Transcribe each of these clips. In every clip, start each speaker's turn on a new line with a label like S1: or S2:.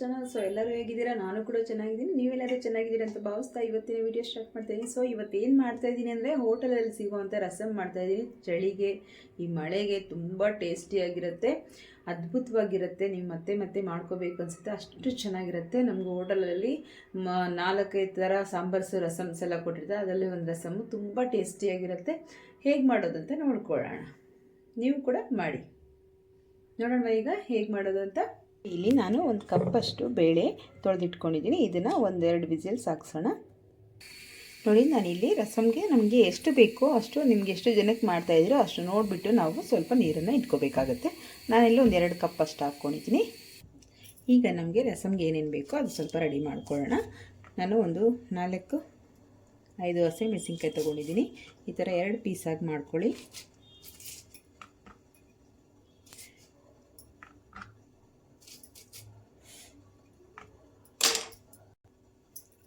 S1: Channel so ಎಲ್ಲರೂ ಹೇಗಿದ್ದೀರಾ? ನಾನು ಕೂಡ ಚೆನ್ನಾಗಿದ್ದೀನಿ. ನೀವೆಲ್ಲರೂ ಚೆನ್ನಾಗಿದ್ದೀರಾ ಅಂತ ಭಾವಿಸ್ತಾ ಇವತ್ತಿನ ವಿಡಿಯೋ ಸ್ಟಾರ್ಟ್ ಮಾಡ್ತೀನಿ ಸೊ ಇವತ್ತು ಏನು ಮಾಡ್ತಾ ಇದ್ದೀನಿ ಅಂದರೆ ಹೋಟೆಲಲ್ಲಿ ಸಿಗುವಂಥ ರಸಮ್ ಮಾಡ್ತಾ ಇದ್ದೀನಿ. ಚಳಿಗೆ, ಈ ಮಳೆಗೆ ತುಂಬ ಟೇಸ್ಟಿಯಾಗಿರುತ್ತೆ ಅದ್ಭುತವಾಗಿರುತ್ತೆ. ನೀವು ಮತ್ತೆ ಮತ್ತೆ ಮಾಡ್ಕೋಬೇಕು ಅನಿಸುತ್ತೆ. ಅಷ್ಟು ಚೆನ್ನಾಗಿರುತ್ತೆ. ನಮ್ಗೆ ಹೋಟೆಲಲ್ಲಿ ಮ, ನಾಲ್ಕೈದು ಥರ ಸಾಂಬಾರ್ಸು ರಸಮ್ಸ್ ಎಲ್ಲ ಕೊಟ್ಟಿರ್ತಾರೆ. ಅದರಲ್ಲಿ ಒಂದು ರಸಮ್ಮು ತುಂಬ ಟೇಸ್ಟಿಯಾಗಿರುತ್ತೆ ಹೇಗೆ ಮಾಡೋದಂತ ನೋಡ್ಕೊಳ್ಳೋಣ. ನೀವು ಕೂಡ ಮಾಡಿ. ನೋಡೋಣ ಈಗ ಹೇಗೆ ಮಾಡೋದು ಅಂತ ಇಲ್ಲಿ ನಾನು ಒಂದು ಕಪ್ಪಷ್ಟು ಬೇಳೆ ತೊಳೆದಿಟ್ಕೊಂಡಿದ್ದೀನಿ. ಇದನ್ನು ಒಂದೆರಡು ವಿಸಿಲ್ ಸಾಕ್ಸೋಣ ನೋಡಿ ನಾನಿಲ್ಲಿ ರಸಮ್ಗೆ ನಮಗೆ ಎಷ್ಟು ಬೇಕೋ ಅಷ್ಟು ನಿಮ್ಗೆ ಎಷ್ಟು ಜನಕ್ಕೆ ಮಾಡ್ತಾಯಿದ್ದೀರೋ ಅಷ್ಟು ನೋಡಿಬಿಟ್ಟು ನಾವು ಸ್ವಲ್ಪ ನೀರನ್ನು ಇಟ್ಕೋಬೇಕಾಗತ್ತೆ. ನಾನಿಲ್ಲಿ ಒಂದು ಎರಡು ಕಪ್ ಅಷ್ಟು ಹಾಕ್ಕೊಂಡಿದ್ದೀನಿ. ಈಗ ನಮಗೆ ರಸಮ್ಗೆ ಏನೇನು ಬೇಕೋ ಅದು ಸ್ವಲ್ಪ ರೆಡಿ ಮಾಡ್ಕೊಳ್ಳೋಣ. ನಾನು ಒಂದು ನಾಲ್ಕು, ಐದು ಹಸಿ ಮೆಣಸಿನ್ಕಾಯಿ ತೊಗೊಂಡಿದ್ದೀನಿ. ಈ ಥರ ಎರಡು ಪೀಸಾಗಿ ಮಾಡ್ಕೊಳ್ಳಿ.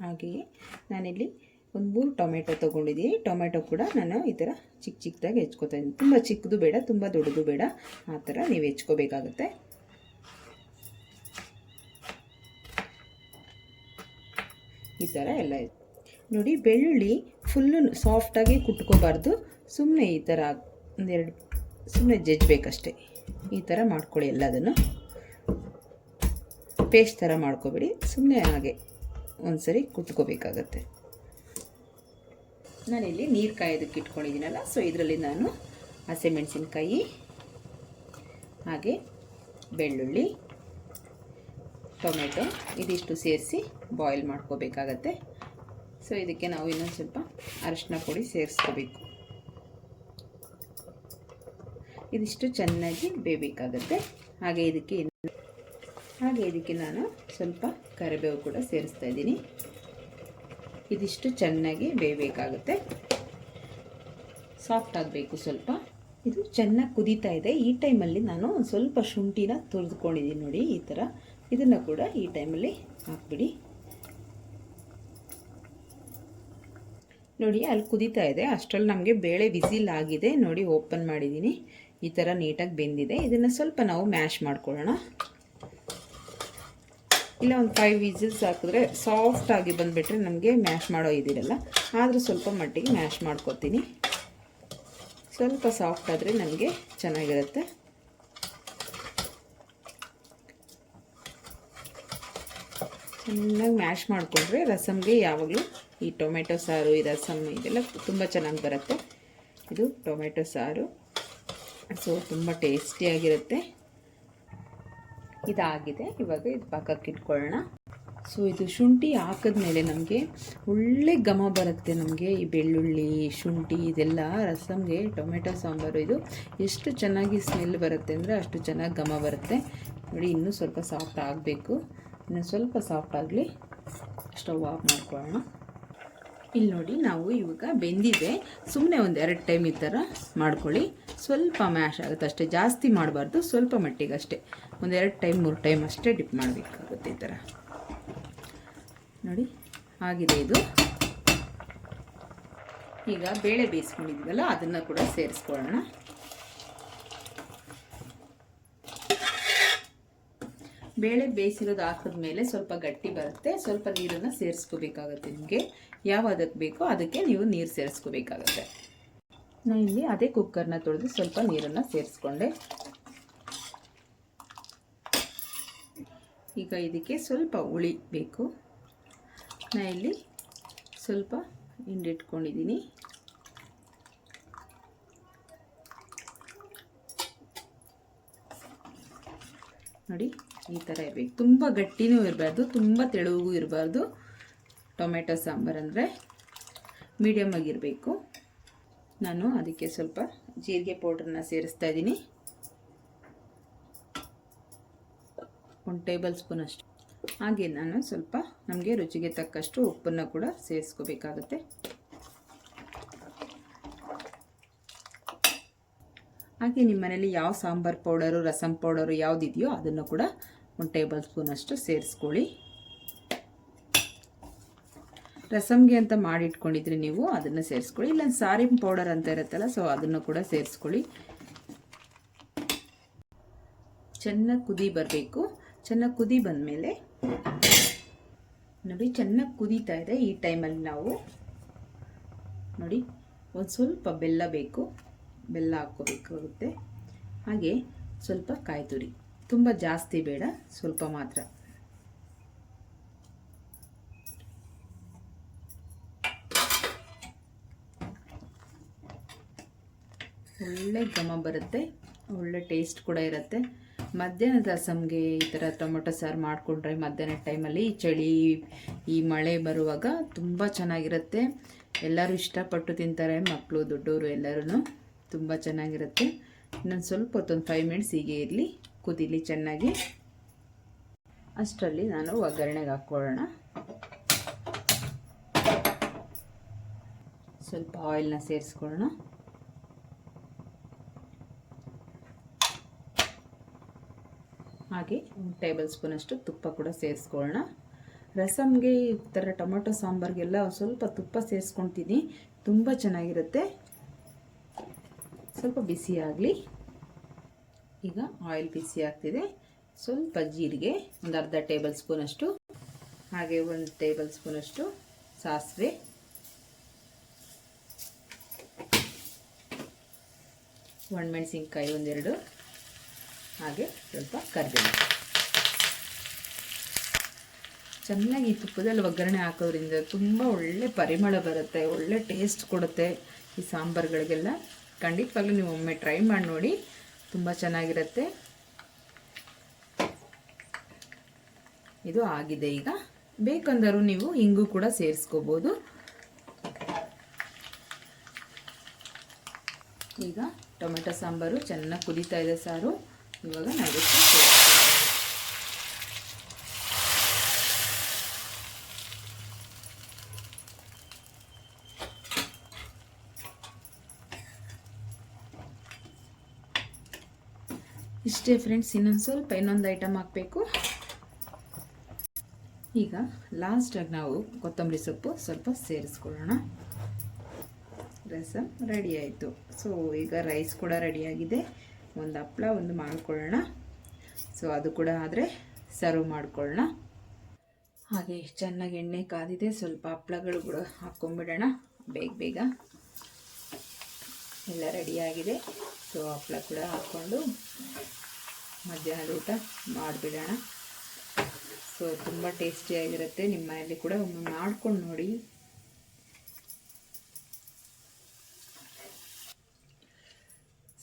S1: ಹಾಗೆಯೇ ನಾನಿಲ್ಲಿ ಒಂದು ಮೂರು ಟೊಮೆಟೊ ತೊಗೊಂಡಿದ್ದೀನಿ. ಟೊಮೆಟೊ ಕೂಡ ನಾನು ಈ ಥರ ಚಿಕ್ಕ ಚಿಕ್ಕದಾಗಿ ಹೆಚ್ಕೊತಾ ಇದ್ದೀನಿ. ತುಂಬ ಚಿಕ್ಕದು ಬೇಡ, ತುಂಬ ದೊಡ್ಡದು ಬೇಡ. ಆ ಥರ ನೀವು ಹೆಚ್ಕೋಬೇಕಾಗತ್ತೆ. ಈ ಥರ ಎಲ್ಲ ನೋಡಿ ಬೆಳ್ಳುಳ್ಳಿ ಫುಲ್ಲು ಸಾಫ್ಟಾಗಿ ಕುಟ್ಕೋಬಾರ್ದು. ಸುಮ್ಮನೆ ಈ ಥರ ಒಂದೆರಡು ಸುಮ್ಮನೆ ಜಜ್ಬೇಕಷ್ಟೆ. ಈ ಥರ ಮಾಡ್ಕೊಳ್ಳಿ ಎಲ್ಲದನ್ನು. ಪೇಸ್ಟ್ ಥರ ಮಾಡ್ಕೊಬೇಡಿ. ಸುಮ್ಮನೆ ಹಾಗೆ. ಒಂದ್ಸರಿ ಕುಟ್ಕೋಬೇಕಾಗತ್ತೆ ನಾನಿಲ್ಲಿ ನೀರು ಕಾಯೋದಕ್ಕೆ ಇಟ್ಕೊಂಡಿದ್ದೀನಲ್ಲ ಸೊ ಇದರಲ್ಲಿ ನಾನು ಹಸಿಮೆಣಸಿನ್ಕಾಯಿ ಹಾಗೆ ಬೆಳ್ಳುಳ್ಳಿ, ಟೊಮೆಟೊ ಇದಿಷ್ಟು ಸೇರಿಸಿ ಬಾಯ್ಲ್ ಮಾಡ್ಕೋಬೇಕಾಗತ್ತೆ. ಸೊ ಇದಕ್ಕೆ ನಾವು ಇನ್ನೊಂದು ಸ್ವಲ್ಪ ಅರಶಿನ ಪುಡಿ ಸೇರಿಸ್ಕೋಬೇಕು. ಇದಿಷ್ಟು ಚೆನ್ನಾಗಿ ಬೇಯಬೇಕಾಗತ್ತೆ. ಹಾಗೆ ಇದಕ್ಕೆ ಹಾಗೆ ಇದಕ್ಕೆ ನಾನು ಸ್ವಲ್ಪ ಕರಿಬೇವು ಕೂಡ ಸೇರಿಸ್ತಾ ಇದ್ದೀನಿ. ಇದಿಷ್ಟು ಚೆನ್ನಾಗಿ ಬೇಯಬೇಕಾಗುತ್ತೆ. ಸಾಫ್ಟ್ ಆಗಬೇಕು ಸ್ವಲ್ಪ. ಇದು ಚೆನ್ನಾಗಿ ಕುದೀತಾ ಇದೆ. ಈ ಟೈಮಲ್ಲಿ ನಾನು ಸ್ವಲ್ಪ ಶುಂಠಿನ ತುರಿದುಕೊಂಡಿದ್ದೀನಿ ನೋಡಿ, ಈ ಥರ ಇದನ್ನು ಕೂಡ ಈ ಟೈಮಲ್ಲಿ ಹಾಕ್ಬಿಡಿ. ನೋಡಿ, ಅಲ್ಲಿ ಕುದೀತಾ ಇದೆ. ಅಷ್ಟರಲ್ಲಿ ನಮಗೆ ಬೇಳೆ ವಿಸಿಲ್ ಆಗಿದೆ. ನೋಡಿ, ಓಪನ್ ಮಾಡಿದ್ದೀನಿ. ಈ ಥರ ನೀಟಾಗಿ ಬೆಂದಿದೆ. ಇದನ್ನು ಸ್ವಲ್ಪ ನಾವು ಮ್ಯಾಶ್ ಮಾಡ್ಕೊಳ್ಳೋಣ. ಇಲ್ಲ ಒಂದು ಫೈವ್ ವಿಸಿಲ್ಸ್ ಹಾಕಿದ್ರೆ ಸಾಫ್ಟಾಗಿ ಬಂದುಬಿಟ್ರೆ ನಮಗೆ ಮ್ಯಾಶ್ ಮಾಡೋ ಇದಿರಲ್ಲ ಆದರೂ ಸ್ವಲ್ಪ ಮಟ್ಟಿಗೆ ಮ್ಯಾಶ್ ಮಾಡ್ಕೊತೀನಿ. ಸ್ವಲ್ಪ ಸಾಫ್ಟ್ ಆದರೆ ನಮಗೆ ಚೆನ್ನಾಗಿರುತ್ತೆ. ಚೆನ್ನಾಗಿ ಮ್ಯಾಶ್ ಮಾಡಿಕೊಂಡ್ರೆ ರಸಮ್ಗೆ ಯಾವಾಗಲೂ ಈ ಟೊಮೆಟೊ ಸಾರು, ಈ ರಸಮ್ ಇದೆಲ್ಲ ತುಂಬ ಚೆನ್ನಾಗಿ ಬರುತ್ತೆ. ಇದು ಟೊಮೆಟೊ ಸಾರು. ಸೊ ತುಂಬ ಟೇಸ್ಟಿಯಾಗಿರುತ್ತೆ ಇದಾಗಿದೆ. ಇವಾಗ ಇದು ಪಕ್ಕಕ್ಕೆ ಇಟ್ಕೊಳ್ಳೋಣ. ಸೊ ಇದು ಶುಂಠಿ ಹಾಕಿದ್ಮೇಲೆ ನಮಗೆ ಒಳ್ಳೆ ಘಮ ಬರುತ್ತೆ ನಮಗೆ. ಈ ಬೆಳ್ಳುಳ್ಳಿ, ಶುಂಠಿ ಇದೆಲ್ಲ ರಸಮ್ಗೆ ಟೊಮೆಟೊ, ಸಾಂಬಾರು ಇದು ಎಷ್ಟು ಚೆನ್ನಾಗಿ ಸ್ಮೆಲ್ ಬರುತ್ತೆ ಅಂದರೆ ಅಷ್ಟು ಚೆನ್ನಾಗಿ ಘಮ ಬರುತ್ತೆ. ನೋಡಿ, ಇನ್ನೂ ಸ್ವಲ್ಪ ಸಾಫ್ಟ್ ಆಗಬೇಕು. ಇನ್ನು ಸ್ವಲ್ಪ ಸಾಫ್ಟ್ ಆಗಲಿ ಸ್ಟವ್ ಆಫ್ ಮಾಡ್ಕೊಳ್ಳೋಣ. ಇಲ್ಲಿ ನೋಡಿ, ನಾವು ಇವಾಗ ಬೆಂದಿದೆ. ಸುಮ್ಮನೆ ಒಂದು ಎರಡು ಟೈಮ್ ಈ ಥರ ಮಾಡ್ಕೊಳ್ಳಿ. ಸ್ವಲ್ಪ ಮ್ಯಾಶ್ ಆಗುತ್ತೆ ಅಷ್ಟೇ. ಜಾಸ್ತಿ ಮಾಡಬಾರ್ದು, ಸ್ವಲ್ಪ ಮಟ್ಟಿಗೆ ಅಷ್ಟೇ ಒಂದು ಎರಡು ಟೈಮ್, ಮೂರು ಟೈಮ್ ಅಷ್ಟೇ ಡಿಪ್ ಮಾಡಬೇಕಾಗುತ್ತೆ ಈ ಥರ. ನೋಡಿ, ಆಗಿದೆ ಇದು. ಈಗ ಬೇಳೆ ಬೇಯಿಸ್ಕೊಂಡಿದ್ವಲ್ಲ ಅದನ್ನು ಕೂಡ ಸೇರಿಸ್ಕೊಳ್ಳೋಣ. ಬೇಳೆ ಬೇಯಿಸಿರೋದು ಹಾಕಿದ್ಮೇಲೆ ಸ್ವಲ್ಪ ಗಟ್ಟಿ ಬರುತ್ತೆ. ಸ್ವಲ್ಪ ನೀರನ್ನು ಸೇರಿಸ್ಕೋಬೇಕಾಗುತ್ತೆ ನಿಮಗೆ. ಯಾವ ಅದಕ್ಕೆ ಬೇಕೋ ಅದಕ್ಕೆ ನೀವು ನೀರು ಸೇರಿಸ್ಕೋಬೇಕಾಗುತ್ತೆ. ನಾನು ಇಲ್ಲಿ ಅದೇ ಕುಕ್ಕರ್ನ ತೊಳೆದು ಸ್ವಲ್ಪ ನೀರನ್ನು ಸೇರಿಸ್ಕೊಂಡೆ. ಈಗ ಇದಕ್ಕೆ ಸ್ವಲ್ಪ ಹುಳಿ ಬೇಕು. ನಾನು ಇಲ್ಲಿ ಸ್ವಲ್ಪ ಹಿಂಡಿಟ್ಕೊಂಡಿದ್ದೀನಿ. ನೋಡಿ, ಈ ಥರ ಇರಬೇಕು. ತುಂಬ ಗಟ್ಟಿನೂ ಇರಬಾರ್ದು, ತುಂಬ ತೆಳುವೂ ಇರಬಾರ್ದು. ಟೊಮೆಟೊ ಸಾಂಬಾರು ಅಂದರೆ ಮೀಡಿಯಮ್ ಆಗಿರಬೇಕು. ನಾನು ಅದಕ್ಕೆ ಸ್ವಲ್ಪ ಜೀರಿಗೆ ಪೌಡ್ರನ್ನ ಸೇರಿಸ್ತಾ ಇದ್ದೀನಿ. ಒಂದು ಟೇಬಲ್ ಸ್ಪೂನ್ ಅಷ್ಟು. ಹಾಗೆ ನಾನು ಸ್ವಲ್ಪ ನಮಗೆ ರುಚಿಗೆ ತಕ್ಕಷ್ಟು ಉಪ್ಪನ್ನು ಕೂಡ ಸೇರಿಸ್ಕೋಬೇಕಾಗುತ್ತೆ. ಹಾಗೆ ನಿಮ್ಮ ಮನೇಲಿ ಯಾವ ಸಾಂಬಾರು ಪೌಡರು, ರಸಂ ಪೌಡರು ಯಾವುದಿದೆಯೋ ಅದನ್ನು ಕೂಡ ಒಂದು ಟೇಬಲ್ ಸ್ಪೂನ್ ಅಷ್ಟು ಸೇರಿಸ್ಕೊಳ್ಳಿ. ರಸಮ್ಗೆ ಅಂತ ಮಾಡಿಟ್ಕೊಂಡಿದ್ರೆ ನೀವು ಅದನ್ನು ಸೇರಿಸ್ಕೊಳ್ಳಿ. ಇಲ್ಲ, ಸಾರಿನ ಪೌಡರ್ ಅಂತ ಇರುತ್ತಲ್ಲ ಸೊ ಅದನ್ನು ಕೂಡ ಸೇರಿಸ್ಕೊಳ್ಳಿ. ಚೆನ್ನಾಗಿ ಕುದಿ ಬರಬೇಕು. ಚೆನ್ನಾಗಿ ಕುದಿ ಬಂದಮೇಲೆ ನೋಡಿ, ಚೆನ್ನಾಗಿ ಕುದೀತಾ ಇದೆ ಈ ಟೈಮಲ್ಲಿ ನಾವು. ನೋಡಿ, ಒಂದು ಸ್ವಲ್ಪ ಬೆಲ್ಲ ಬೇಕು. ಬೆಲ್ಲ ಹಾಕ್ಕೋಬೇಕಾಗುತ್ತೆ. ಹಾಗೆ ಸ್ವಲ್ಪ ಕಾಯಿ ತುರಿ ತುಂಬ ಜಾಸ್ತಿ ಬೇಡ, ಸ್ವಲ್ಪ ಮಾತ್ರ. ಒಳ್ಳೆ ಘಮ ಬರುತ್ತೆ, ಒಳ್ಳೆ ಟೇಸ್ಟ್ ಕೂಡ ಇರುತ್ತೆ. ಮಧ್ಯಾಹ್ನದ ರಸಮ್ಗೆ ಈ ಥರ ಟೊಮೊಟೊ ಸಾರು ಮಾಡಿಕೊಂಡ್ರೆ ಮಧ್ಯಾಹ್ನದ ಟೈಮಲ್ಲಿ ಚಳಿ, ಈ ಮಳೆ ಬರುವಾಗ ತುಂಬ ಚೆನ್ನಾಗಿರುತ್ತೆ. ಎಲ್ಲರೂ ಇಷ್ಟಪಟ್ಟು ತಿಂತಾರೆ, ಮಕ್ಕಳು, ದೊಡ್ಡವರು ಎಲ್ಲರೂ ತುಂಬ ಚೆನ್ನಾಗಿರುತ್ತೆ. ನಾನು ಸ್ವಲ್ಪ ಹೊತ್ತೊಂದು ಫೈವ್ ಮಿನಿಟ್ಸ್ ಹೀಗೆ ಇರಲಿ, ಕುದೀಲಿ ಚೆನ್ನಾಗಿ. ಅಷ್ಟರಲ್ಲಿ ನಾನು ಒಗ್ಗರಣೆಗೆ ಹಾಕ್ಕೊಳ್ಳೋಣ. ಸ್ವಲ್ಪ ಆಯಿಲ್ನ ಸೇರಿಸ್ಕೊಳ್ಳೋಣ. ಹಾಗೆ ಒಂದು ಟೇಬಲ್ ಸ್ಪೂನಷ್ಟು ತುಪ್ಪ ಕೂಡ ಸೇರಿಸ್ಕೊಳ್ಳೋಣ. ರಸಮ್ಗೆ ಈ ಥರ ಟೊಮೊಟೊ ಸಾಂಬಾರಿಗೆಲ್ಲ ಸ್ವಲ್ಪ ತುಪ್ಪ ಸೇರಿಸ್ಕೊಳ್ತೀನಿ. ತುಂಬ ಚೆನ್ನಾಗಿರುತ್ತೆ. ಸ್ವಲ್ಪ ಬಿಸಿ ಆಗಲಿ. ಈಗ ಆಯಿಲ್ ಬಿಸಿ ಆಗ್ತಿದೆ. ಸ್ವಲ್ಪ ಜೀರಿಗೆ, ಒಂದು ಅರ್ಧ ಟೇಬಲ್ ಸ್ಪೂನಷ್ಟು. ಹಾಗೆ ಒಂದು ಟೇಬಲ್ ಸ್ಪೂನಷ್ಟು ಸಾಸಿವೆ. ಒಣಮೆಣಸಿನ್ಕಾಯಿ ಒಂದೆರಡು. ಹಾಗೆ ಸ್ವಲ್ಪ ಕರಿಬೇವು. ಚೆನ್ನಾಗಿ ಈ ತುಪ್ಪದಲ್ಲಿ ಒಗ್ಗರಣೆ ಹಾಕೋದ್ರಿಂದ ತುಂಬ ಒಳ್ಳೆ ಪರಿಮಳ ಬರುತ್ತೆ, ಒಳ್ಳೆ ಟೇಸ್ಟ್ ಕೊಡುತ್ತೆ ಈ ಸಾಂಬಾರುಗಳಿಗೆಲ್ಲ. ಖಂಡಿತವಾಗ್ಲೂ ನೀವು ಒಮ್ಮೆ ಟ್ರೈ ಮಾಡಿ ನೋಡಿ, ತುಂಬ ಚೆನ್ನಾಗಿರುತ್ತೆ. ಇದು ಆಗಿದೆ ಈಗ. ಬೇಕಂದರೂ ನೀವು ಹಿಂಗೂ ಕೂಡ ಸೇರಿಸ್ಕೋಬೋದು. ಈಗ ಟೊಮೆಟೊ ಸಾಂಬಾರು, ಚೆನ್ನಾಗಿ ಕುದೀತಾ ಇದೆ ಸಾರು. ಇವಾಗ ನಾವು ಇಷ್ಟೇ ಫ್ರೆಂಡ್ಸ್ ಇನ್ನೊಂದು ಸ್ವಲ್ಪ ಇನ್ನೊಂದು ಐಟಮ್ ಹಾಕಬೇಕು. ಈಗ ಲಾಸ್ಟಾಗಿ ನಾವು ಕೊತ್ತಂಬರಿ ಸೊಪ್ಪು ಸ್ವಲ್ಪ ಸೇರಿಸ್ಕೊಳ್ಳೋಣ. ರಸಮ್ ರೆಡಿ ಆಯಿತು. ಸೊ ಈಗ ರೈಸ್ ಕೂಡ ರೆಡಿಯಾಗಿದೆ ಒಂದು ಹಪ್ಪಳ ಒಂದು ಮಾಡ್ಕೊಳ್ಳೋಣ. ಸೊ ಅದು ಕೂಡ ಆದರೆ ಸರ್ವ್ ಮಾಡ್ಕೊಳ್ಳೋಣ. ಹಾಗೆ ಚೆನ್ನಾಗಿ ಎಣ್ಣೆ ಕಾದಿದೆ, ಸ್ವಲ್ಪ ಹಪ್ಪಳಗಳು ಕೂಡ ಹಾಕ್ಕೊಂಬಿಡೋಣ ಬೇಗ ಬೇಗ. ಎಲ್ಲ ರೆಡಿಯಾಗಿದೆ ಸೊ ಹಪ್ಪಳ ಕೂಡ ಹಾಕ್ಕೊಂಡು ಮಧ್ಯಾಹ್ನದ ಊಟ ಮಾಡಿಬಿಡೋಣ. ಸೊ ತುಂಬ ಟೇಸ್ಟಿಯಾಗಿರುತ್ತೆ ನಿಮ್ಮ ಮನೆಯಲ್ಲಿ ಕೂಡ ಒಮ್ಮೆ ಮಾಡ್ಕೊಂಡು ನೋಡಿ.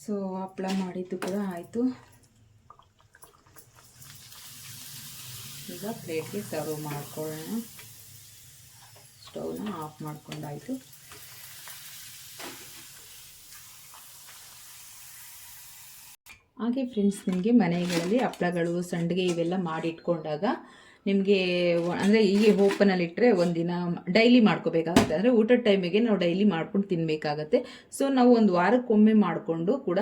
S1: ಸೊ ಹಪ್ಪಳ ಮಾಡಿದ್ದು ಕೂಡ ಆಯಿತು. ಈಗ ಪ್ಲೇಟ್ಗೆ ಸರ್ವ್ ಮಾಡ್ಕೊಳ್ಳೋಣ. ಸ್ಟವ್ನ ಆಫ್ ಮಾಡ್ಕೊಂಡಾಯಿತು. ಹಾಗೆ ಫ್ರೆಂಡ್ಸ್, ನಿಮಗೆ ಮನೆಗಳಲ್ಲಿ ಹಪ್ಪಳಗಳು, ಸಂಡಿಗೆ ಇವೆಲ್ಲ ಮಾಡಿಟ್ಕೊಂಡಾಗ ನಿಮಗೆ ಅಂದರೆ ಹೀಗೆ ಓಪನಲ್ಲಿ ಇಟ್ಟರೆ ಒಂದಿನ ಡೈಲಿ ಮಾಡ್ಕೋಬೇಕಾಗುತ್ತೆ. ಅಂದರೆ ಊಟದ ಟೈಮಿಗೆ ನಾವು ಡೈಲಿ ಮಾಡ್ಕೊಂಡು ತಿನ್ನಬೇಕಾಗತ್ತೆ ಸೊ ನಾವು ಒಂದು ವಾರಕ್ಕೊಮ್ಮೆ ಮಾಡಿಕೊಂಡು ಕೂಡ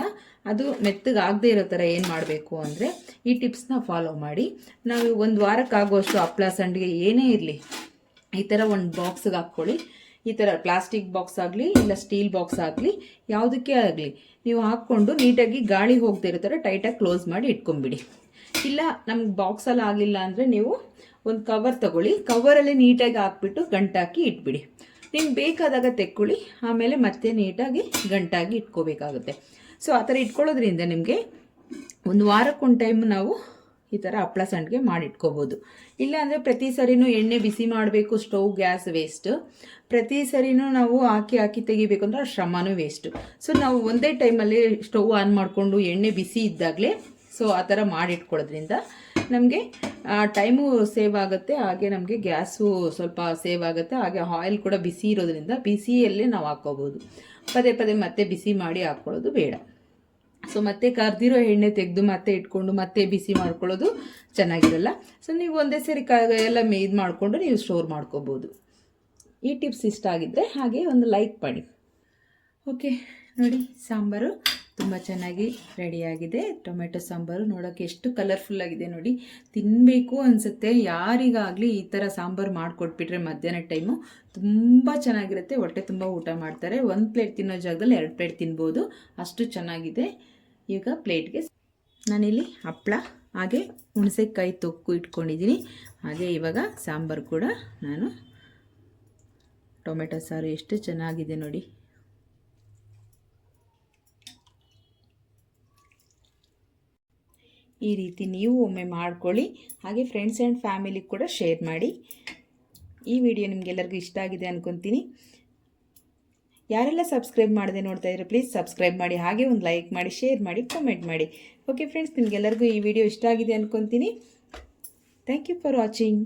S1: ಅದು ಮೆತ್ತಗಾಗದೇ ಇರೋ ಥರ ಏನು ಮಾಡಬೇಕು ಅಂದರೆ ಈ ಟಿಪ್ಸ್ನ ಫಾಲೋ ಮಾಡಿ. ನಾವು ಒಂದು ವಾರಕ್ಕಾಗುವಷ್ಟು ಹಪ್ಪಳ ಸಂಡಿಗೆ ಏನೇ ಇರಲಿ, ಈ ಥರ ಒಂದು ಬಾಕ್ಸ್ಗೆ ಹಾಕ್ಕೊಳ್ಳಿ. ಈ ಥರ ಪ್ಲಾಸ್ಟಿಕ್ ಬಾಕ್ಸ್ ಆಗಲಿ, ಇಲ್ಲ ಸ್ಟೀಲ್ ಬಾಕ್ಸ್ ಆಗಲಿ, ಯಾವುದಕ್ಕೆ ಆಗಲಿ, ನೀವು ಹಾಕ್ಕೊಂಡು ನೀಟಾಗಿ ಗಾಳಿ ಹೋಗದೇ ಇರೋ ಥರ ಟೈಟಾಗಿ ಕ್ಲೋಸ್ ಮಾಡಿ ಇಟ್ಕೊಂಬಿಡಿ ಇಲ್ಲ, ನಮ್ಗೆ ಬಾಕ್ಸಲ್ಲಿ ಆಗಲಿಲ್ಲ ಅಂದರೆ ನೀವು ಒಂದು ಕವರ್ ತಗೊಳ್ಳಿ. ಕವರಲ್ಲಿ ನೀಟಾಗಿ ಹಾಕ್ಬಿಟ್ಟು ಗಂಟಾಕಿ ಇಟ್ಬಿಡಿ. ನಿಮ್ಗೆ ಬೇಕಾದಾಗ ತೆಕ್ಕೊಳ್ಳಿ, ಆಮೇಲೆ ಮತ್ತೆ ನೀಟಾಗಿ ಗಂಟಾಗಿ ಇಟ್ಕೋಬೇಕಾಗುತ್ತೆ. ಸೊ ಆ ಥರ ಇಟ್ಕೊಳ್ಳೋದ್ರಿಂದ ನಿಮಗೆ ಒಂದು ವಾರಕ್ಕೊಂದು ಟೈಮ್ ನಾವು ಈ ಥರ ಹಪ್ಪಳ ಸಂಡಿಗೆ ಮಾಡಿಟ್ಕೋಬೋದು ಇಲ್ಲಾಂದರೆ ಪ್ರತಿ ಸರಿನೂ ಎಣ್ಣೆ ಬಿಸಿ ಮಾಡಬೇಕು, ಸ್ಟವ್, ಗ್ಯಾಸ್ ವೇಸ್ಟ್ ಪ್ರತಿ ಸರಿನೂ ನಾವು ಹಾಕಿ ಹಾಕಿ ತೆಗಿಬೇಕು ಅಂದ್ರೆ ಶ್ರಮನೂ ವೇಸ್ಟು ಸೊ ನಾವು ಒಂದೇ ಟೈಮಲ್ಲಿ ಸ್ಟವ್ ಆನ್ ಮಾಡಿಕೊಂಡು ಎಣ್ಣೆ ಬಿಸಿ ಇದ್ದಾಗಲೇ ಸೊ ಆ ಥರ ಮಾಡಿಟ್ಕೊಳ್ಳೋದ್ರಿಂದ ನಮಗೆ ಟೈಮು ಸೇವ್ ಆಗುತ್ತೆ, ಹಾಗೆ ನಮಗೆ ಗ್ಯಾಸು ಸ್ವಲ್ಪ ಸೇವ್ ಆಗುತ್ತೆ, ಹಾಗೆ ಆಯಿಲ್ ಕೂಡ ಬಿಸಿ ಇರೋದ್ರಿಂದ ಬಿಸಿಯಲ್ಲೇ ನಾವು ಹಾಕ್ಕೋಬೋದು. ಪದೇ ಪದೇ ಮತ್ತೆ ಬಿಸಿ ಮಾಡಿ ಹಾಕ್ಕೊಳ್ಳೋದು ಬೇಡ. ಸೊ ಮತ್ತೆ ಕರ್ದಿರೋ ಎಣ್ಣೆ ತೆಗೆದು ಮತ್ತೆ ಇಟ್ಕೊಂಡು ಮತ್ತೆ ಬಿಸಿ ಮಾಡ್ಕೊಳ್ಳೋದು ಚೆನ್ನಾಗಿರಲ್ಲ. ಸೊ ನೀವು ಒಂದೇ ಸರಿ ಕ, ಎಲ್ಲ ಇದು ಮಾಡಿಕೊಂಡು ನೀವು ಸ್ಟೋರ್ ಮಾಡ್ಕೋಬೋದು. ಈ ಟಿಪ್ಸ್ ಇಷ್ಟ ಆಗಿದ್ದರೆ ಹಾಗೆ ಒಂದು ಲೈಕ್ ಮಾಡಿ. ಓಕೆ, ನೋಡಿ, ಸಾಂಬಾರು. ತುಂಬ ಚೆನ್ನಾಗಿ ರೆಡಿಯಾಗಿದೆ. ಟೊಮೆಟೊ ಸಾಂಬಾರು ನೋಡೋಕ್ಕೆ ಎಷ್ಟು ಕಲರ್ಫುಲ್ ಆಗಿದೆ ನೋಡಿ. ತಿನ್ನಬೇಕು ಅನಿಸುತ್ತೆ. ಯಾರಿಗಾಗಲಿ ಈ ಥರ ಸಾಂಬಾರು ಮಾಡಿಕೊಟ್ಬಿಟ್ರೆ ಮಧ್ಯಾಹ್ನ ಟೈಮು ತುಂಬ ಚೆನ್ನಾಗಿರುತ್ತೆ. ಹೊಟ್ಟೆ ತುಂಬ ಊಟ ಮಾಡ್ತಾರೆ. ಒಂದು ಪ್ಲೇಟ್ ತಿನ್ನೋ ಜಾಗದಲ್ಲಿ ಎರಡು ಪ್ಲೇಟ್ ತಿನ್ಬೋದು. ಅಷ್ಟು ಚೆನ್ನಾಗಿದೆ. ಈಗ ಪ್ಲೇಟ್ಗೆ ನಾನಿಲ್ಲಿ ಹಪ್ಪಳ ಹಾಗೆ ಹುಣಸೆಕಾಯಿ ತೊಕ್ಕು ಇಟ್ಕೊಂಡಿದ್ದೀನಿ. ಹಾಗೆ ಇವಾಗ ಸಾಂಬಾರು ಕೂಡ ನಾನು. ಟೊಮೆಟೊ ಸಾರು ಎಷ್ಟು ಚೆನ್ನಾಗಿದೆ ನೋಡಿ. ಈ ರೀತಿ ನೀವು ಒಮ್ಮೆ ಮಾಡ್ಕೊಳ್ಳಿ. ಹಾಗೆ ಫ್ರೆಂಡ್ಸ್ ಆ್ಯಂಡ್ ಫ್ಯಾಮಿಲಿ ಕೂಡ ಶೇರ್ ಮಾಡಿ. ಈ ವಿಡಿಯೋ ನಿಮಗೆಲ್ಲರಿಗೂ ಇಷ್ಟ ಆಗಿದೆ ಅನ್ಕೊತೀನಿ. ಯಾರೆಲ್ಲ ಸಬ್ಸ್ಕ್ರೈಬ್ ಮಾಡದೆ ನೋಡ್ತಾ ಇದ್ರೆ ಪ್ಲೀಸ್ ಸಬ್ಸ್ಕ್ರೈಬ್ ಮಾಡಿ. ಹಾಗೆ ಒಂದು ಲೈಕ್ ಮಾಡಿ ಶೇರ್ ಮಾಡಿ ಕಮೆಂಟ್ ಮಾಡಿ. ಓಕೆ ಫ್ರೆಂಡ್ಸ್ ನಿಮಗೆಲ್ಲರಿಗೂ ಈ ವಿಡಿಯೋ ಇಷ್ಟ ಆಗಿದೆ ಅನ್ಕೊತೀನಿ. Thank you for watching